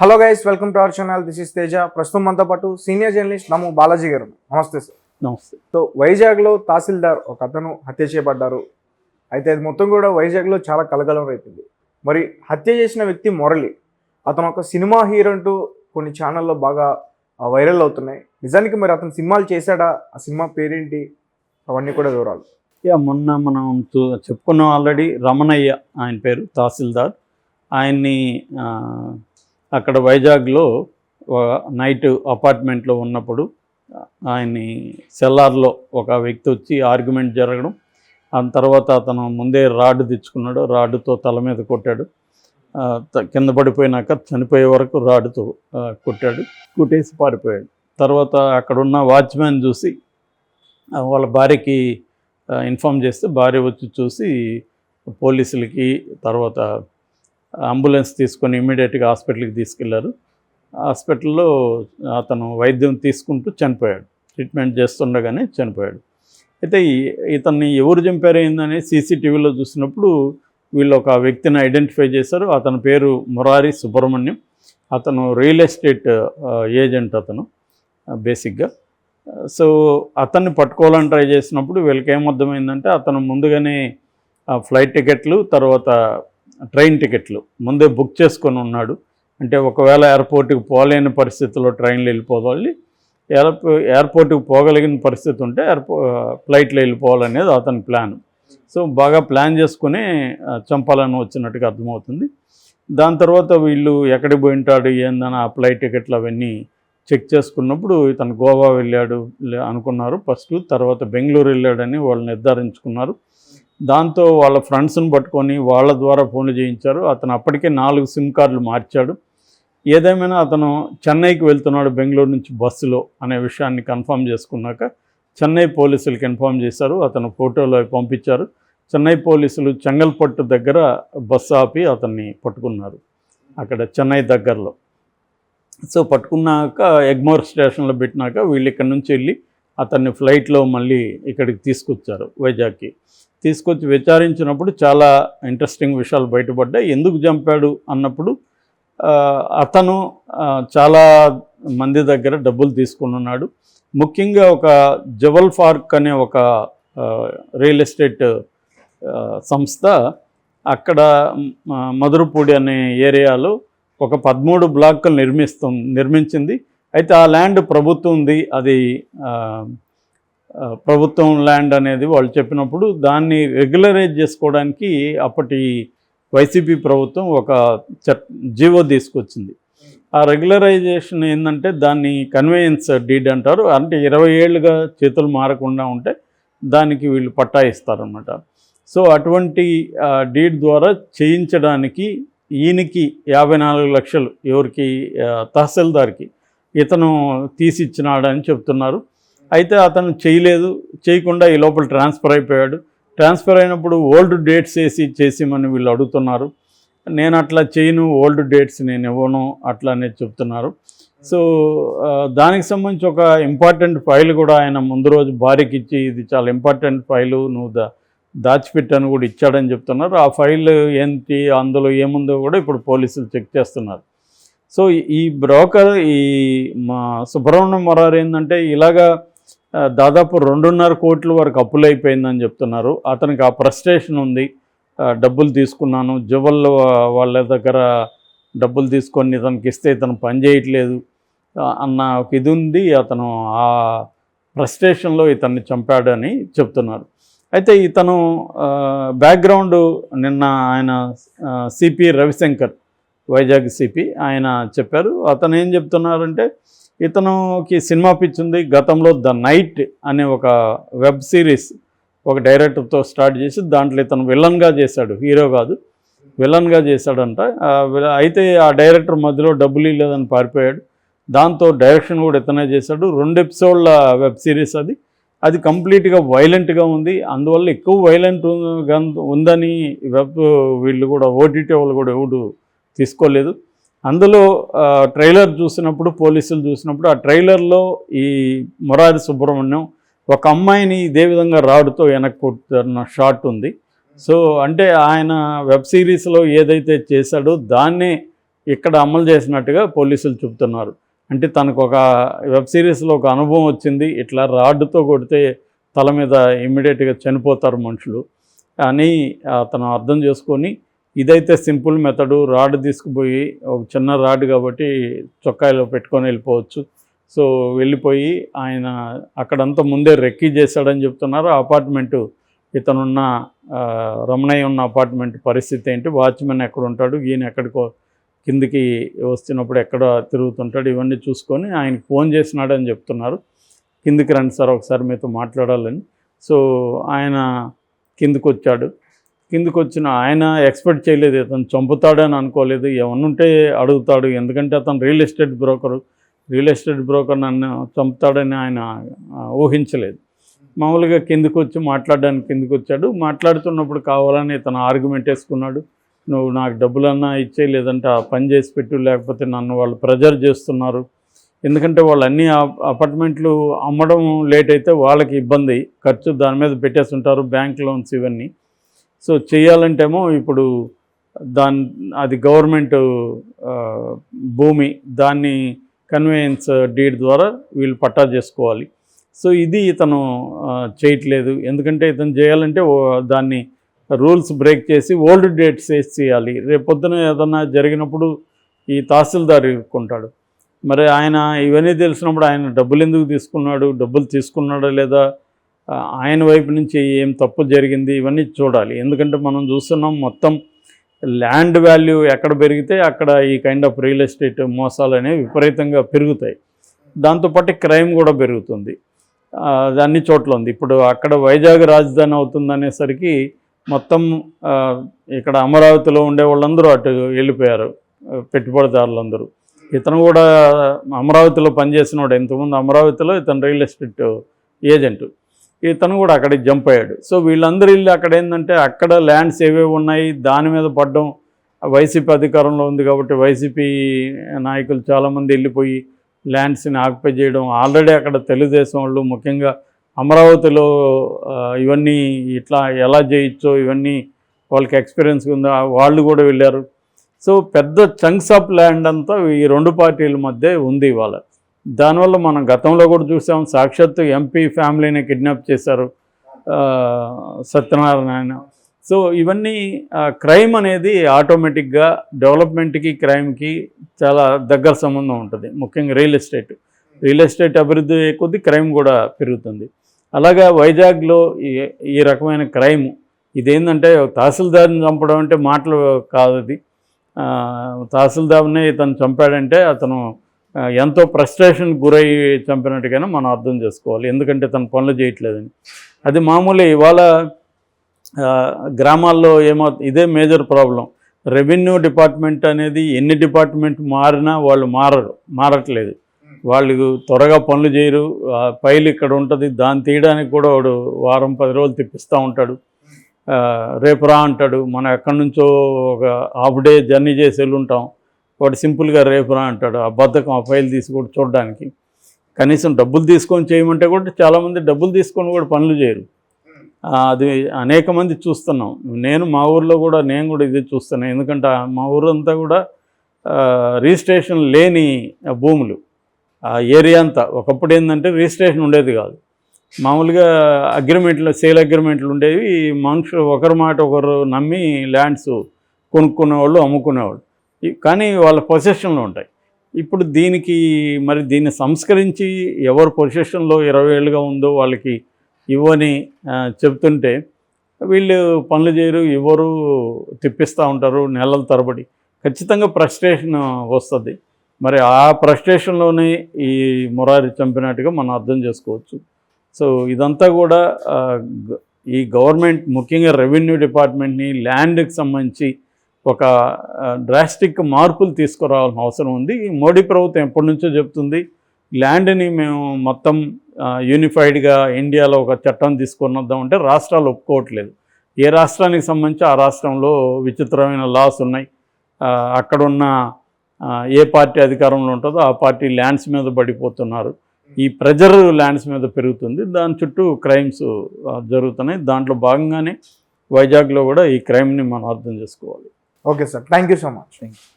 Hello guys welcome to our channel this is Teja ప్రస్తుతం మనతో పాటు సీనియర్ జర్నలిస్ట్ నమ్ము బాలాజీ గారు. నమస్తే సార్ నమస్తే. సో వైజాగ్లో తహసీల్దార్ ఒక అతను హత్య చేయబడ్డారు. అయితే అది మొత్తం కూడా వైజాగ్లో చాలా కలకలం రేపింది. మరి హత్య చేసిన వ్యక్తి మురళి అతను ఒక సినిమా హీరో అంటూ కొన్ని ఛానల్లో బాగా వైరల్ అవుతున్నాయి. నిజానికి మరి అతను సినిమాలు చేశాడా? ఆ సినిమా పేరేంటి? అవన్నీ కూడా వివరాలు. యా మొన్న మనం చెప్పుకున్నాం ఆల్రెడీ రమణయ్య ఆయన పేరు తహసీల్దార్. ఆయన్ని అక్కడ వైజాగ్లో నైట్ అపార్ట్మెంట్లో ఉన్నప్పుడు ఆయన్ని సెల్లార్లో ఒక వ్యక్తి వచ్చి ఆర్గ్యుమెంట్ జరగడం ఆ తర్వాత అతను ముందే రాడ్ తెచ్చుకున్నాడు రాడ్డుతో తల మీద కొట్టాడు. కింద పడిపోయినాక చనిపోయే వరకు రాడ్తో కొట్టాడు. కొట్టేసి పారిపోయాడు. తర్వాత అక్కడున్న వాచ్మ్యాన్ చూసి వాళ్ళ భార్యకి ఇన్ఫామ్ చేస్తే భార్య వచ్చి చూసి పోలీసులకి తర్వాత అంబులెన్స్ తీసుకొని ఇమ్మీడియట్గా హాస్పిటల్కి తీసుకెళ్ళారు. హాస్పిటల్లో అతను వైద్యం తీసుకుంటూ చనిపోయాడు. ట్రీట్మెంట్ చేస్తుండగానే చనిపోయాడు. అయితే ఇతన్ని ఎవరు చంపారైందని సీసీటీవీలో చూసినప్పుడు వీళ్ళు ఒక వ్యక్తిని ఐడెంటిఫై చేశారు. అతని పేరు మురారి సుబ్రహ్మణ్యం. అతను రియల్ ఎస్టేట్ ఏజెంట్ అతను బేసిక్గా. సో అతన్ని పట్టుకోవాలని ట్రై చేసినప్పుడు వీళ్ళకి ఏమర్థమైందంటే అతను ముందుగానే ఆ, ఫ్లైట్ టికెట్లు తర్వాత ట్రైన్ టికెట్లు. ముందే బుక్ చేసుకొని ఉన్నాడు. అంటే ఒకవేళ ఎయిర్పోర్ట్కి పోలేని పరిస్థితుల్లో ట్రైన్లో వెళ్ళిపోవాలి. ఎయిర్పో ఎయిర్పోర్ట్కి పోగలిగిన పరిస్థితి ఉంటే ఎయిర్పో ఫ్లైట్లో వెళ్ళిపోవాలనేది అతని ప్లాన్. సో బాగా ప్లాన్ చేసుకుని చంపాలని వచ్చినట్టుగా అర్థమవుతుంది. దాని తర్వాత వీళ్ళు ఎక్కడికి పోయి ఉంటాడు ఏందని ఆ ఫ్లైట్ టికెట్లు అవన్నీ చెక్ చేసుకున్నప్పుడు ఇతను గోవా వెళ్ళాడు లే- అనుకున్నారు ఫస్ట్. తర్వాత బెంగళూరు వెళ్ళాడని వాళ్ళు నిర్ధారించుకున్నారు. దాంతో వాళ్ళ ఫ్రెండ్స్ని పట్టుకొని వాళ్ళ ద్వారా ఫోన్లు చేయించారు. అతను అప్పటికే నాలుగు సిమ్ కార్డులు మార్చాడు. ఏదేమైనా అతను చెన్నైకి వెళ్తున్నాడు బెంగళూరు నుంచి బస్సులో అనే విషయాన్ని కన్ఫర్మ్ చేసుకున్నాక చెన్నై పోలీసులకు ఇన్ఫామ్ చేశారు. అతను ఫోటోలు పంపించారు. చెన్నై పోలీసులు చెంగల్పట్టు దగ్గర బస్సు ఆపి అతన్ని పట్టుకున్నారు అక్కడ చెన్నై దగ్గరలో. సో పట్టుకున్నాక ఎగ్మోర్ స్టేషన్లో పెట్టినాక వీళ్ళు ఇక్కడ నుంచి వెళ్ళి అతన్ని ఫ్లైట్లో మళ్ళీ ఇక్కడికి తీసుకొచ్చారు వైజాగ్కి. తీసుకొచ్చి విచారించినప్పుడు చాలా ఇంట్రెస్టింగ్ విషయాలు బయటపడ్డాయి. ఎందుకు చంపాడు అన్నప్పుడు అతను చాలా మంది దగ్గర డబ్బులు తీసుకున్నాడు ముఖ్యంగా ఒక జవల్ ఫార్క్ అనే ఒక రియల్ ఎస్టేట్ సంస్థ అక్కడ మధురపూడి అనే ఏరియాలో ఒక పదమూడు బ్లాక్లు నిర్మిస్తు నిర్మించింది. అయితే ఆ ల్యాండ్ ప్రభుత్వంది అది ప్రభుత్వం ల్యాండ్ అనేది వాళ్ళు చెప్పినప్పుడు దాన్ని రెగ్యులరైజ్ చేసుకోవడానికి అప్పటి వైసీపీ ప్రభుత్వం ఒక చట్ జీవో తీసుకొచ్చింది. ఆ రెగ్యులరైజేషన్ ఏంటంటే దాన్ని కన్వేయన్స్ డీడ్ అంటారు. అంటే ఇరవై ఏళ్ళుగా చేతులు మారకుండా ఉంటే దానికి వీళ్ళు పట్టా ఇస్తారనమాట సో అటువంటి డీడ్ ద్వారా చేయించడానికి ఈయనకి యాభై నాలుగు లక్షలు ఎవరికి తహసీల్దార్కి ఇతను తీసిచ్చినాడని చెప్తున్నారు. అయితే అతను చేయలేదు చేయకుండా ఈ లోపల ట్రాన్స్ఫర్ అయిపోయాడు. ట్రాన్స్ఫర్ అయినప్పుడు ఓల్డ్ డేట్స్ వేసి చేసిమని వీళ్ళు అడుగుతున్నారు. నేను అట్లా చేయను ఓల్డ్ డేట్స్ నేను ఇవ్వను అట్లా అనేది చెప్తున్నారు. సో దానికి సంబంధించి ఒక ఇంపార్టెంట్ ఫైల్ కూడా ఆయన ముందు రోజు భార్యకి ఇచ్చి ఇది చాలా ఇంపార్టెంట్ ఫైలు నువ్వు దా దాచిపెట్టాను కూడా ఇచ్చాడని చెప్తున్నారు. ఆ ఫైల్ ఏంటి అందులో ఏముందో కూడా ఇప్పుడు పోలీసులు చెక్ చేస్తున్నారు. సో ఈ బ్రోకర్ ఈ మా సుబ్రహ్మణ్యం మొరారు ఏంటంటే ఇలాగా దాదాపు రెండున్నర కోట్ల వరకు అప్పులు అయిపోయిందని చెప్తున్నారు. అతనికి ఆ ఫ్రస్ట్రేషన్ ఉంది. డబ్బులు తీసుకున్నాను. జువల్ వాళ్ళ దగ్గర డబ్బులు తీసుకొని ఇతనికి ఇస్తే ఇతను పని చేయట్లేదు అన్న ఒక ఇది ఉంది. అతను ఆ ఫ్రస్ట్రేషన్లో ఇతన్ని చంపాడని చెప్తున్నారు. అయితే ఇతను బ్యాక్గ్రౌండ్ నిన్న ఆయన సిపి రవిశంకర్ వైజాగ్ సిపి ఆయన చెప్పారు. అతను ఏం చెప్తున్నారంటే ఇతనుకి సినిమా పిచ్చి ఉంది గతంలో ద నైట్ అనే ఒక వెబ్ సిరీస్ ఒక డైరెక్టర్తో స్టార్ట్ చేసి దాంట్లో ఇతను విలన్గా చేశాడు హీరో కాదు విలన్గా చేశాడంట. అయితే ఆ డైరెక్టర్ మధ్యలో డబ్బులు లేదని పారిపోయాడు. దాంతో డైరెక్షన్ కూడా ఇతనే చేశాడు. రెండు ఎపిసోడ్ల వెబ్ సిరీస్ అది. అది కంప్లీట్గా వైలెంట్గా ఉంది. అందువల్ల ఎక్కువ వైలెంట్ ఉందని వెబ్ వీళ్ళు కూడా ఓటీటీ వాళ్ళు కూడా ఎవడు తీసుకోలేదు. అందులో ట్రైలర్ చూసినప్పుడు పోలీసులు చూసినప్పుడు ఆ ట్రైలర్లో ఈ మురారి సుబ్రహ్మణ్యం ఒక అమ్మాయిని ఇదే విధంగా రాడుతో వెనక్కి కొట్టున్న షాట్ ఉంది. సో అంటే ఆయన వెబ్ సిరీస్లో ఏదైతే చేశాడో దాన్నే ఇక్కడ అమలు చేసినట్టుగా పోలీసులు చెబుతున్నారు. అంటే తనకు ఒక వెబ్ సిరీస్లో ఒక అనుభవం వచ్చింది. ఇట్లా రాడ్డుతో కొడితే తల మీద ఇమ్మీడియట్గా చనిపోతారు మనుషులు అని అతను అర్థం చేసుకొని ఇదైతే సింపుల్ మెథడు. రాడ్ తీసుకుపోయి ఒక చిన్న రాడ్ కాబట్టి చొక్కాయిలో పెట్టుకొని వెళ్ళిపోవచ్చు. సో వెళ్ళిపోయి ఆయన అక్కడంతా ముందే రెక్కీ చేశాడని చెప్తున్నారు. ఆ అపార్ట్మెంటు ఇతనున్న రమణయ్య ఉన్న అపార్ట్మెంట్ పరిస్థితి ఏంటి? వాచ్మెన్ ఎక్కడ ఉంటాడు ఈయన ఎక్కడికో కిందికి వస్తున్నప్పుడు ఎక్కడ తిరుగుతుంటాడు? ఇవన్నీ చూసుకొని ఆయనకు ఫోన్ చేసినాడని చెప్తున్నారు. కిందికి రండి సార్ ఒకసారి మీతో మాట్లాడాలని. సో ఆయన కిందికి వచ్చాడు కిందకు వచ్చిన ఆయన ఎక్స్పెక్ట్ చేయలేదు అతను చంపుతాడని అనుకోలేదు ఏమన్నా ఉంటే అడుగుతాడు ఎందుకంటే అతను real estate broker real estate broker నన్ను చంపుతాడని ఆయన ఊహించలేదు. మామూలుగా కిందకు వచ్చి మాట్లాడడానికి కిందకు వచ్చాడు మాట్లాడుతున్నప్పుడు కావాలని ఇతను ఆర్గ్యుమెంట్ వేసుకున్నాడు. నువ్వు నాకు డబ్బులన్నా ఇచ్చే లేదంటే ఆ పని చేసి పెట్టు లేకపోతే నన్ను వాళ్ళు ప్రెజర్ చేస్తున్నారు. ఎందుకంటే వాళ్ళు అన్ని అపార్ట్మెంట్లు అమ్మడం లేట్ అయితే వాళ్ళకి ఇబ్బంది. ఖర్చు దాని మీద పెట్టేస్తుంటారు బ్యాంక్ లోన్స్ ఇవన్నీ. సో చేయాలంటేమో ఇప్పుడు దాని అది గవర్నమెంట్ భూమి దాన్ని కన్వేయన్స్ డీడ్ ద్వారా వీళ్ళు పట్టా చేసుకోవాలి. సో ఇది ఇతను చేయట్లేదు. ఎందుకంటే ఇతను చేయాలంటే దాన్ని రూల్స్ బ్రేక్ చేసి ఓల్డ్ డేట్స్ వేసి చేయాలి రేపు పొద్దున ఏదన్నా జరిగినప్పుడు ఈ తహసీల్దార్ ఇరుక్కుంటాడు మరి ఆయన ఇవన్నీ తెలిసినప్పుడు ఆయన డబ్బులు ఎందుకు తీసుకున్నాడు? డబ్బులు తీసుకున్నాడా లేదా? ఆయన వైపు నుంచి ఏం తప్పు జరిగింది ఇవన్నీ చూడాలి. ఎందుకంటే మనం చూస్తున్నాం మొత్తం ల్యాండ్ వాల్యూ ఎక్కడ పెరిగితే అక్కడ ఈ కైండ్ ఆఫ్ రియల్ ఎస్టేట్ మోసాలు అనేవి విపరీతంగా పెరుగుతాయి. దాంతోపాటు క్రైమ్ కూడా పెరుగుతుంది. అన్ని చోట్ల ఉంది. ఇప్పుడు అక్కడ వైజాగ్ రాజధాని అవుతుందనేసరికి మొత్తం ఇక్కడ అమరావతిలో ఉండే వాళ్ళందరూ అటు వెళ్ళిపోయారు. పెట్టుబడిదారులందరూ. ఇతను కూడా అమరావతిలో పనిచేసినవాడు ఇంతకుముందు అమరావతిలో ఇతను రియల్ ఎస్టేట్ ఏజెంట్ ఇతను కూడా అక్కడికి జంప్ అయ్యాడు. సో వీళ్ళందరూ వెళ్ళి అక్కడ ఏంటంటే అక్కడ ల్యాండ్స్ ఏవేవి ఉన్నాయి దాని మీద పడడం వైసీపీ అధికారంలో ఉంది కాబట్టి వైసీపీ నాయకులు చాలామంది వెళ్ళిపోయి ల్యాండ్స్ని ఆక్యుపై చేయడం ఆల్రెడీ అక్కడ తెలుగుదేశం వాళ్ళు ముఖ్యంగా అమరావతిలో ఇవన్నీ ఇట్లా ఎలా చేయొచ్చో ఇవన్నీ వాళ్ళకి ఎక్స్పీరియన్స్ ఉందా వాళ్ళు కూడా వెళ్ళారు. సో పెద్ద చంక్స్ ఆఫ్ ల్యాండ్ అంతా ఈ రెండు పార్టీల మధ్య ఉంది ఇవాళ. దానివల్ల మనం గతంలో కూడా చూసాం. సాక్షాత్తు ఎంపీ ఫ్యామిలీని కిడ్నాప్ చేశారు సత్యనారాయణ. సో ఇవన్నీ క్రైమ్ అనేది ఆటోమేటిక్గా డెవలప్మెంట్కి క్రైమ్కి చాలా దగ్గర సంబంధం ఉంటుంది. ముఖ్యంగా రియల్ ఎస్టేట్. రియల్ ఎస్టేట్ అభివృద్ధి అయ్యే కొద్దీ క్రైమ్ కూడా పెరుగుతుంది. అలాగా వైజాగ్లో ఈ ఈ రకమైన క్రైమ్ ఇదేంటంటే తహసీల్దార్ని చంపడం అంటే మాటలు కాదు అది. ఆ, తహసీల్దార్నే ఇతను చంపాడంటే అతను ఎంతో ఫ్రస్ట్రేషన్ గురై చంపినట్టుగానే మనం అర్థం చేసుకోవాలి. ఎందుకంటే తను పనులు చేయట్లేదని. అది మామూలే ఇవాళ గ్రామాల్లో ఏమో ఇదే మేజర్ ప్రాబ్లం. రెవెన్యూ డిపార్ట్మెంట్ అనేది ఎన్ని డిపార్ట్మెంట్ మారినా వాళ్ళు మారరు మారట్లేదు. వాళ్ళు త్వరగా పనులు చేయరు. పైలు ఫైల్ ఇక్కడ ఉంటుంది దాన్ని తీయడానికి కూడా వాడు వారం పది రోజులు తిప్పిస్తూ ఉంటాడు. రేపు రా అంటాడు. మనం ఎక్కడి నుంచో ఒక హాఫ్ డే జర్నీ చేసి వెళ్ళి ఉంటాం. వాడు సింపుల్గా రేపు రా అంటాడు. ఆ బద్ధకం ఆ ఫైల్ తీసి కూడా చూడడానికి. కనీసం డబ్బులు తీసుకొని చేయమంటే కూడా చాలామంది డబ్బులు తీసుకొని కూడా పనులు చేయరు. అది అనేక మంది చూస్తున్నాం. నేను మా ఊర్లో కూడా నేను కూడా ఇది చూస్తున్నాను. ఎందుకంటే మా ఊరంతా కూడా రిజిస్ట్రేషన్ లేని భూములు. ఆ ఏరియా అంతా ఒకప్పుడు ఏంటంటే రిజిస్ట్రేషన్ ఉండేది కాదు. మామూలుగా అగ్రిమెంట్లు సేల్ అగ్రిమెంట్లు ఉండేవి. మనుషులు ఒకరి మాట ఒకరు నమ్మి ల్యాండ్స్ కొనుక్కునేవాళ్ళు అమ్ముకునేవాళ్ళు. కానీ వాళ్ళ పొసెషన్లో ఉంటాయి. ఇప్పుడు దీనికి మరి దీన్ని సంస్కరించి ఎవరు పొజిషన్లో ఇరవై ఏళ్ళుగా ఉందో వాళ్ళకి ఇవ్వని చెప్తుంటే వీళ్ళు పనులు చేయరు ఎవరు తిప్పిస్తూ ఉంటారు నెలల తరబడి. ఖచ్చితంగా ఫ్రస్ట్రేషన్ వస్తుంది. మరి ఆ ఫ్రస్ట్రేషన్లోనే ఈ మురారి చంపినట్టుగా మనం అర్థం చేసుకోవచ్చు. సో ఇదంతా కూడా ఈ గవర్నమెంట్ ముఖ్యంగా రెవెన్యూ డిపార్ట్మెంట్ని ల్యాండ్కి సంబంధించి ఒక డ్రాస్టిక్ మార్పులు తీసుకురావాల్సిన అవసరం ఉంది. ఈ మోడీ ప్రభుత్వం ఎప్పటి నుంచో చెప్తుంది ల్యాండ్ని మేము మొత్తం యూనిఫైడ్గా ఇండియాలో ఒక చట్టం తీసుకొని వద్దాం అంటే రాష్ట్రాలు ఒప్పుకోవట్లేదు. ఏ రాష్ట్రానికి సంబంధించి ఆ రాష్ట్రంలో విచిత్రమైన లాస్ ఉన్నాయి. అక్కడున్న ఏ పార్టీ అధికారంలో ఉంటుందో ఆ పార్టీ ల్యాండ్స్ మీద పడిపోతున్నారు. ఈ ప్రెజర్ ల్యాండ్స్ మీద పెరుగుతుంది. దాని చుట్టూ క్రైమ్స్ జరుగుతున్నాయి. దాంట్లో భాగంగానే వైజాగ్లో కూడా ఈ క్రైమ్ని మనం అర్థం చేసుకోవాలి. Okay sir thank you so much